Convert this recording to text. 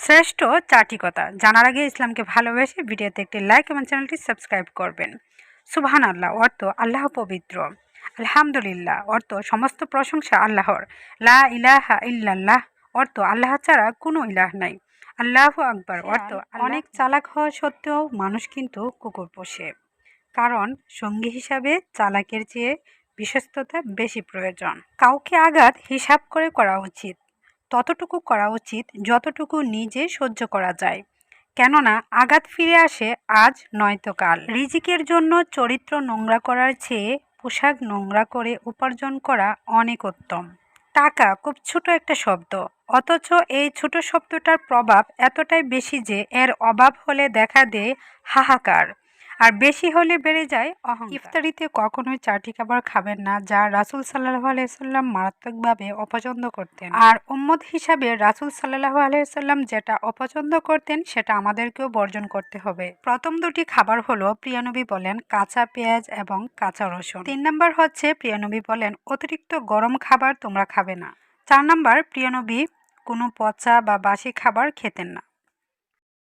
শ্রেষ্ঠ চারটি কথা জানার আগে ইসলামকে ভালোবেসে ভিডিওতে একটি লাইক এবং চ্যানেলটি সাবস্ক্রাইব করবেন। সুবহান আল্লাহ অর্থ আল্লাহ পবিত্র। আলহামদুলিল্লাহ অর্থ সমস্ত প্রশংসা আল্লাহর। লা ইলাহা ইল্লাল্লাহ অর্থ আল্লাহ ছাড়া কোনো ইলাহ নাই। আল্লাহ আকবার অর্থ অনেক চালাক হওয়া সত্ত্বেও মানুষ কিন্তু কুকুর পোষে। কারণ সঙ্গী হিসাবে চালাকের চেয়ে বিশ্বস্ততা বেশি প্রয়োজন। কাউকে আঘাত হিসাব করে করা উচিত। ততটুকু করা উচিত যতটুকু নিজে সহ্য করা যায়। কেননা, আঘাত ফিরে আসে আজ নয়তো কাল। রিজিকের জন্য চরিত্র নোংরা করার চেয়ে পোশাক নোংরা করে উপার্জন করা অনেক উত্তম। টাকা খুব ছোট একটা শব্দ। অথচ এই ছোট শব্দটার প্রভাব এতটাই বেশি যে এর অভাব হলে দেখা দেয় হাহাকার। আর বেশি হলে বেড়ে যায় অহংকার। ইফতারিতে কখনোই চারটি খাবার খাবেন না, যা রাসুল সাল্লাহ আলাইসাল্লাম মারাত্মকভাবে অপছন্দ করতেন। আর উম্মদ হিসাবে রাসুল সাল্লাহ আলাইসাল্লাম যেটা অপছন্দ করতেন, সেটা আমাদেরকেও বর্জন করতে হবে। প্রথম দুটি খাবার হলো প্রিয়নবী বলেন, কাঁচা পেঁয়াজ এবং কাঁচা রসুন। তিন নম্বর হচ্ছে প্রিয়নবী বলেন, অতিরিক্ত গরম খাবার তোমরা খাবে না। চার নম্বর প্রিয়নবী কোনো পচা বা বাসি খাবার খেতেন না।